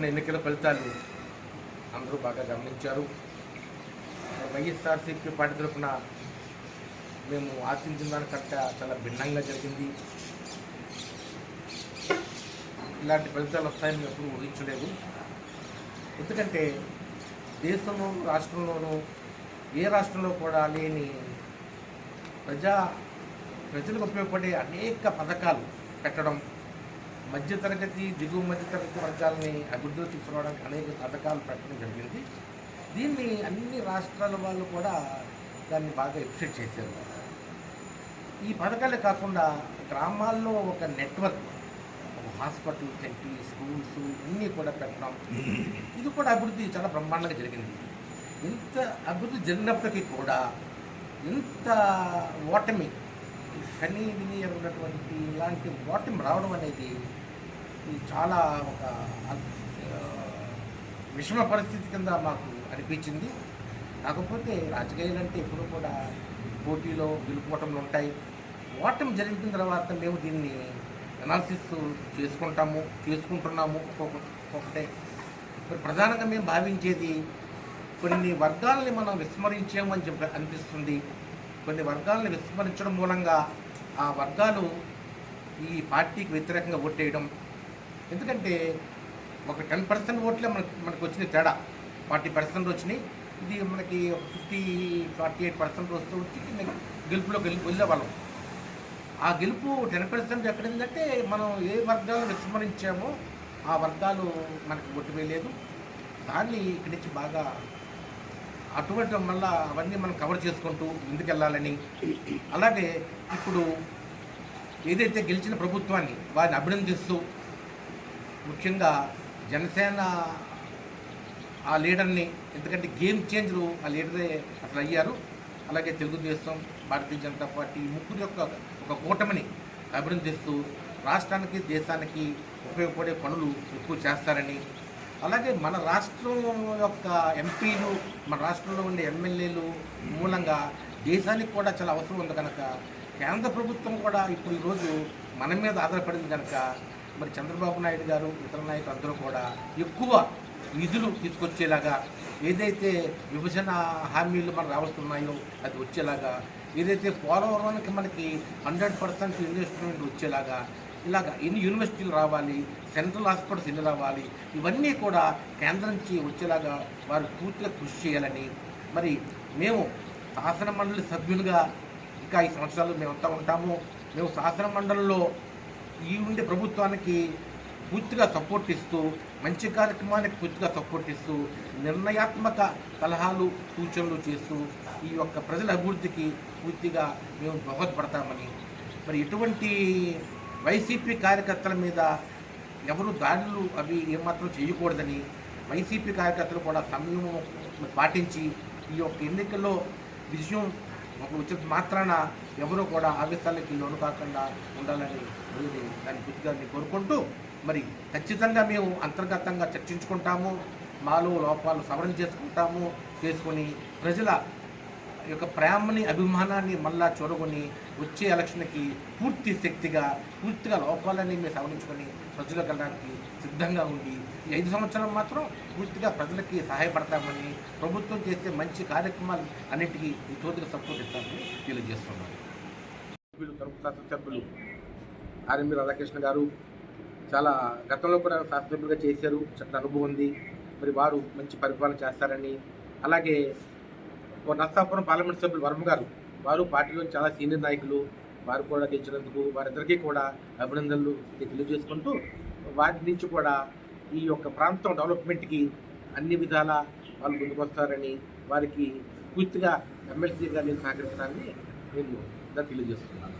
వచ్చిన ఎన్నికల ఫలితాలు అందరూ బాగా గమనించారు. వైఎస్ఆర్సీపీ పార్టీ తరఫున మేము ఆశించిన దానికంటే చాలా భిన్నంగా జరిగింది. ఇలాంటి ఫలితాలు వస్తాయని మేము ఊహించలేదు. ఎందుకంటే దేశంలో రాష్ట్రంలోనూ ఏ రాష్ట్రంలో కూడా లేని ప్రజా ప్రజలకు ఉపయోగపడే అనేక పథకాలు పెట్టడం మధ్యతరగతి దిగువ మధ్యతరగతి వర్గాలని అభివృద్ధిలో తీసుకురావడానికి అనేక పథకాలు పెట్టడం జరిగింది. దీన్ని అన్ని రాష్ట్రాల వాళ్ళు కూడా దాన్ని బాగా ఎప్రిషియేట్ చేశారు. ఈ పథకాలే కాకుండా గ్రామాల్లో ఒక నెట్వర్క్ హాస్పిటల్ పెట్టి స్కూల్స్ ఇవన్నీ కూడా పెట్టడం. ఇది కూడా అభివృద్ధి చాలా బ్రహ్మాండంగా జరిగింది. ఇంత అభివృద్ధి జరిగినప్పటికీ కూడా ఇంత ఓటమి కనీ విని ఉన్నటువంటి ఇలాంటి ఓటమి రావడం అనేది చాలా ఒక విషమ పరిస్థితి కింద మాకు అనిపించింది. కాకపోతే రాజకీయాలు అంటే ఎప్పుడు కూడా పోటీలో గెలుపుకోవటంలో ఉంటాయి. ఓటమి జరిగిన తర్వాత మేము దీన్ని అనాలిసిస్ చేసుకుంటాము చేసుకుంటున్నాము ఒక్కొక్కటే. ఇప్పుడు ప్రధానంగా మేము భావించేది కొన్ని వర్గాలని మనం విస్మరించామని చెప్పి అనిపిస్తుంది. కొన్ని వర్గాలను విస్మరించడం మూలంగా ఆ వర్గాలు ఈ పార్టీకి వ్యతిరేకంగా ఓటేయడం ఎందుకంటే ఒక టెన్ పర్సెంట్ ఓట్లే మనకి మనకు వచ్చిన తేడా. ఫార్టీ పర్సెంట్ వచ్చినాయి. ఇది మనకి ఫిఫ్టీ ఫార్టీ ఎయిట్ పర్సెంట్ వస్తూ వచ్చి గెలుపులో గెలుపు వెళ్ళేవాళ్ళం ఆ గెలుపు టెన్ పర్సెంట్ ఎక్కడైందంటే మనం ఏ వర్గాలు విస్మరించామో ఆ వర్గాలు మనకి ఒట్టు వేయలేదు దాన్ని ఇక్కడి నుంచి బాగా అటువంటి వల్ల అవన్నీ మనం కవర్ చేసుకుంటూ ముందుకెళ్ళాలని. అలాగే ఇప్పుడు ఏదైతే గెలిచిన ప్రభుత్వాన్ని వారిని అభినందిస్తూ ముఖ్యంగా జనసేన ఆ లీడర్ని ఎందుకంటే గేమ్ చేంజరు ఆ లీడరే అసలు అయ్యారు. అలాగే తెలుగుదేశం భారతీయ జనతా పార్టీ ఈ ముగ్గురు యొక్క ఒక కూటమిని అభినందిస్తూ రాష్ట్రానికి దేశానికి ఉపయోగపడే పనులు ఎక్కువ చేస్తారని. అలాగే మన రాష్ట్రం యొక్క ఎంపీలు మన రాష్ట్రంలో ఉండే ఎమ్మెల్యేలు మూలంగా దేశానికి కూడా చాలా అవసరం ఉంది కనుక కేంద్ర ప్రభుత్వం కూడా ఇప్పుడు ఈరోజు మన మీద ఆధారపడింది కనుక మరి చంద్రబాబు నాయుడు గారు ఇతర నాయకులు అందరూ కూడా ఎక్కువ నిధులు తీసుకొచ్చేలాగా ఏదైతే విభజన హామీలు మనకు రావస్తున్నాయో అది వచ్చేలాగా ఏదైతే పోలవరానికి మనకి హండ్రెడ్ పర్సెంట్ ఇన్వెస్ట్మెంట్ వచ్చేలాగా ఇలాగ ఎన్ని యూనివర్సిటీలు రావాలి సెంట్రల్ హాస్పిటల్స్ ఎన్ని రావాలి ఇవన్నీ కూడా కేంద్రం నుంచి వచ్చేలాగా వారు పూర్తిగా కృషి చేయాలని మరి మేము శాసన మండలి సభ్యులుగా ఇంకా ఈ సంవత్సరాలు మేమంతా ఉంటాము. మేము శాసన మండలిలో ఈ ఉండే ప్రభుత్వానికి పూర్తిగా సపోర్ట్ ఇస్తూ మంచి కార్యక్రమానికి పూర్తిగా సపోర్ట్ ఇస్తూ నిర్ణయాత్మక సలహాలు సూచనలు చేస్తూ ఈ యొక్క ప్రజల అభివృద్ధికి పూర్తిగా మేము దోహదపడతామని. మరి ఎటువంటి వైసీపీ కార్యకర్తల మీద ఎవరు దాడులు అవి ఏమాత్రం చేయకూడదని వైసీపీ కార్యకర్తలు కూడా సమయం పాటించి ఈ యొక్క ఎన్నికల్లో విజయం ఒక ఉచిత మాత్రాన ఎవరు కూడా ఆవేశాలకి లోను కాకుండా ఉండాలని నేను దాన్ని బుద్ధిగారిని కోరుకుంటూ మరి ఖచ్చితంగా మేము అంతర్గతంగా చర్చించుకుంటాము మాలో లోపాలు సవరణ చేసుకుంటాము చేసుకొని ప్రజల యొక్క ప్రేమని అభిమానాన్ని మళ్ళా చూరగొని వచ్చే ఎలక్షన్కి పూర్తి శక్తిగా పూర్తిగా లోపాలని మేము సవరించుకొని ప్రజలకు వెళ్ళడానికి సిద్ధంగా ఉండి ఐదు సంవత్సరం మాత్రం పూర్తిగా ప్రజలకి సహాయపడతామని ప్రభుత్వం చేసే మంచి కార్యక్రమాలు అన్నిటికీ ఈ తోటికి సపోర్ట్ ఇస్తామని తెలియజేస్తున్నాను. సభ్యులు తరపు శాసనసభ్యులు ఆర్ఎంబి రాధాకృష్ణ గారు చాలా గతంలో కూడా శాసనసభ్యులుగా చేశారు చక్కటి అనుభవం ఉంది. మరి వారు మంచి పరిపాలన చేస్తారని. అలాగే నస్తాపురం నర్సాపురం పార్లమెంట్ సభ్యులు వర్మ గారు వారు పార్టీలో చాలా సీనియర్ నాయకులు. వారు కూడా గెలిచినందుకు వారిద్దరికీ కూడా అభినందనలు తెలియజేసుకుంటూ వారి నుంచి కూడా ఈ యొక్క ప్రాంతం డెవలప్మెంట్కి అన్ని విధాల వాళ్ళు ముందుకొస్తారని వారికి పూర్తిగా ఎమ్మెల్సీగా నేను సహకరిస్తానని నేను తెలియజేస్తున్నాను.